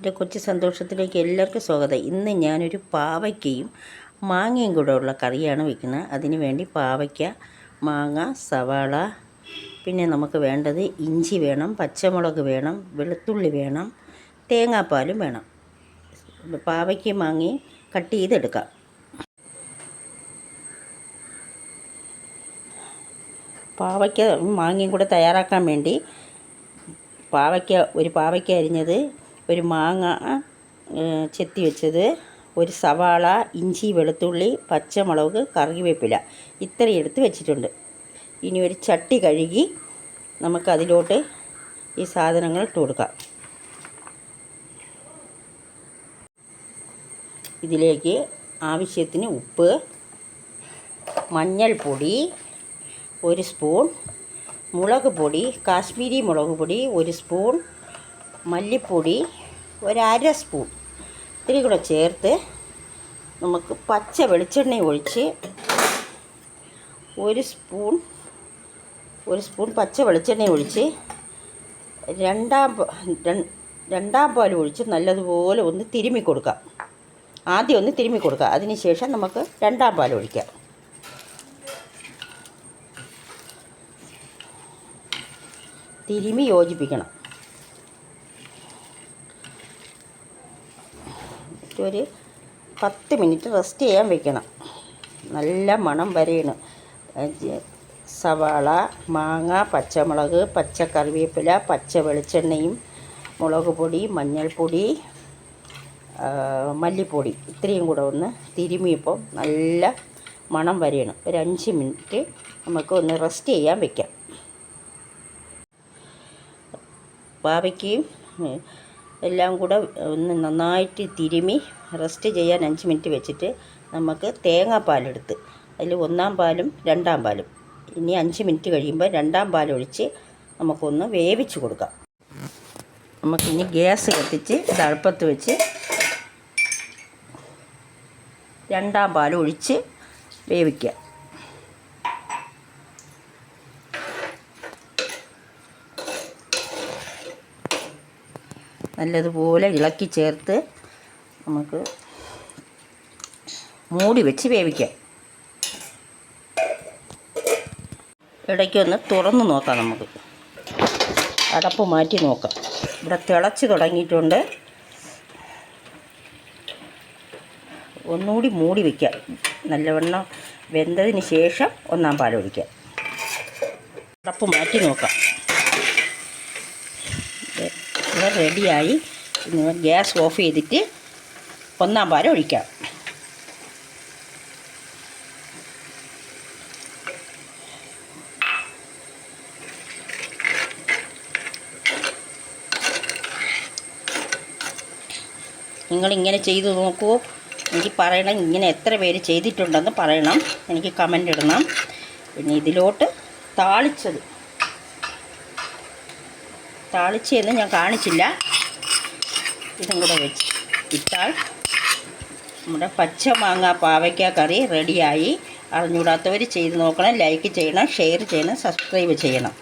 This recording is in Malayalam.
എന്റെ കൊച്ചു സന്തോഷത്തിലേക്ക് എല്ലാവർക്കും സ്വാഗതം. ഇന്ന് ഞാനൊരു പാവയ്ക്കയും മാങ്ങയും കൂടെ ഉള്ള കറിയാണ് വെക്കുന്നത്. അതിന് വേണ്ടി പാവയ്ക്ക മാങ്ങ സവാള പിന്നെ നമുക്ക് വേണ്ടത് ഇഞ്ചി വേണം പച്ചമുളക് വേണം വെളുത്തുള്ളി വേണം തേങ്ങാപ്പാലും വേണം. പാവയ്ക്കയും മാങ്ങയും കട്ട് ചെയ്തെടുക്കാം. പാവയ്ക്ക മാങ്ങയും കൂടെ തയ്യാറാക്കാൻ വേണ്ടി പാവയ്ക്ക ഒരു പാവയ്ക്ക അരിഞ്ഞത് ഒരു മാങ്ങ ചെത്തി വെച്ചത്. ഒരു സവാള ഇഞ്ചി വെളുത്തുള്ളി പച്ചമുളക് കറിവേപ്പില ഇത്രയും എടുത്ത് വെച്ചിട്ടുണ്ട്. ഇനി ഒരു ചട്ടി കഴുകി നമുക്കതിലോട്ട് ഈ സാധനങ്ങൾ ഇട്ട് കൊടുക്കാം. ഇതിലേക്ക് ആവശ്യത്തിന് ഉപ്പ് മഞ്ഞൾപ്പൊടി ഒരു സ്പൂൺ മുളക് പൊടി കാശ്മീരി മുളക് പൊടി ഒരു സ്പൂൺ മല്ലിപ്പൊടി ഒരര സ്പൂൺ. ഇത്തിരി കൂടെ ചേർത്ത് നമുക്ക് പച്ച വെളിച്ചെണ്ണ ഒഴിച്ച് ഒരു സ്പൂൺ ഒരു സ്പൂൺ പച്ച വെളിച്ചെണ്ണ ഒഴിച്ച് രണ്ടാം രണ്ടാം പാൽ ഒഴിച്ച് നല്ലതുപോലെ ഒന്ന് തിരുമ്മി കൊടുക്കാം. ആദ്യം ഒന്ന് തിരുമ്മി കൊടുക്കുക അതിന് ശേഷം നമുക്ക് രണ്ടാം പാൽ ഒഴിക്കാം. തിരുമി യോജിപ്പിക്കണം. ഒരു പത്ത് മിനിറ്റ് റെസ്റ്റ് ചെയ്യാൻ വെക്കണം. നല്ല മണം വരെയാണ് സവാള മാങ്ങ പച്ചമുളക് പച്ച കറിവേപ്പില പച്ച വെളിച്ചെണ്ണയും മുളക് പൊടി മഞ്ഞൾപ്പൊടി മല്ലിപ്പൊടി ഇത്രയും കൂടെ ഒന്ന് തിരുമിയപ്പോൾ നല്ല മണം വരെയാണ് ഒരു അഞ്ച് മിനിറ്റ് നമുക്ക് ഒന്ന് റെസ്റ്റ് ചെയ്യാൻ വെക്കാം. പാവയ്ക്കയും എല്ലാം കൂടെ ഒന്ന് നന്നായിട്ട് തിരുമി റെസ്റ്റ് ചെയ്യാൻ അഞ്ച് മിനിറ്റ് വെച്ചിട്ട് നമുക്ക് തേങ്ങാപ്പാലെടുത്ത്. അതിൽ ഒന്നാം പാലും രണ്ടാം പാലും. ഇനി അഞ്ച് മിനിറ്റ് കഴിയുമ്പോൾ രണ്ടാം പാലൊഴിച്ച് നമുക്കൊന്ന് വേവിച്ച് കൊടുക്കാം. നമുക്കിനി ഗ്യാസ് കത്തിച്ച് ഇത് വെച്ച് രണ്ടാം പാലൊഴിച്ച് വേവിക്കുക നല്ലതുപോലെ ഇളക്കി ചേർത്ത് നമുക്ക് മൂടി വെച്ച് വേവിക്കാം. ഇടയ്ക്കൊന്ന് തുറന്ന് നോക്കാം നമുക്ക്. അടപ്പ് മാറ്റി നോക്കാം. ഇവിടെ തിളച്ച് തുടങ്ങിയിട്ടുണ്ട്. ഒന്നുകൂടി മൂടി വയ്ക്കാം നല്ലവണ്ണം വെന്തതിന് ശേഷം ഒന്നാം പാലൊഴിക്കാം. അടപ്പ് മാറ്റി നോക്കാം. ഇത് റെഡിയായി. ഗ്യാസ് ഓഫ് ചെയ്തിട്ട് ഒന്നാം പാരം ഒഴിക്കാം. നിങ്ങളിങ്ങനെ ചെയ്ത് നോക്കൂ. എനിക്ക് പറയണം ഇങ്ങനെ എത്ര പേര് ചെയ്തിട്ടുണ്ടെന്ന് പറയണം. എനിക്ക് കമന്റ് ഇടണം. പിന്നെ ഇതിലോട്ട് താളിച്ചത്. താളിച്ചെന്ന് ഞാൻ കാണിച്ചില്ല. ഇതും കൂടെ വെച്ച് ഇട്ടാൽ നമ്മുടെ പച്ച മാങ്ങ പാവയ്ക്ക കറി റെഡിയായി. അറിഞ്ഞുകൂടാത്തവർ ചെയ്ത് നോക്കണം ലൈക്ക് ചെയ്യണം ഷെയർ ചെയ്യണം സബ്സ്ക്രൈബ് ചെയ്യണം.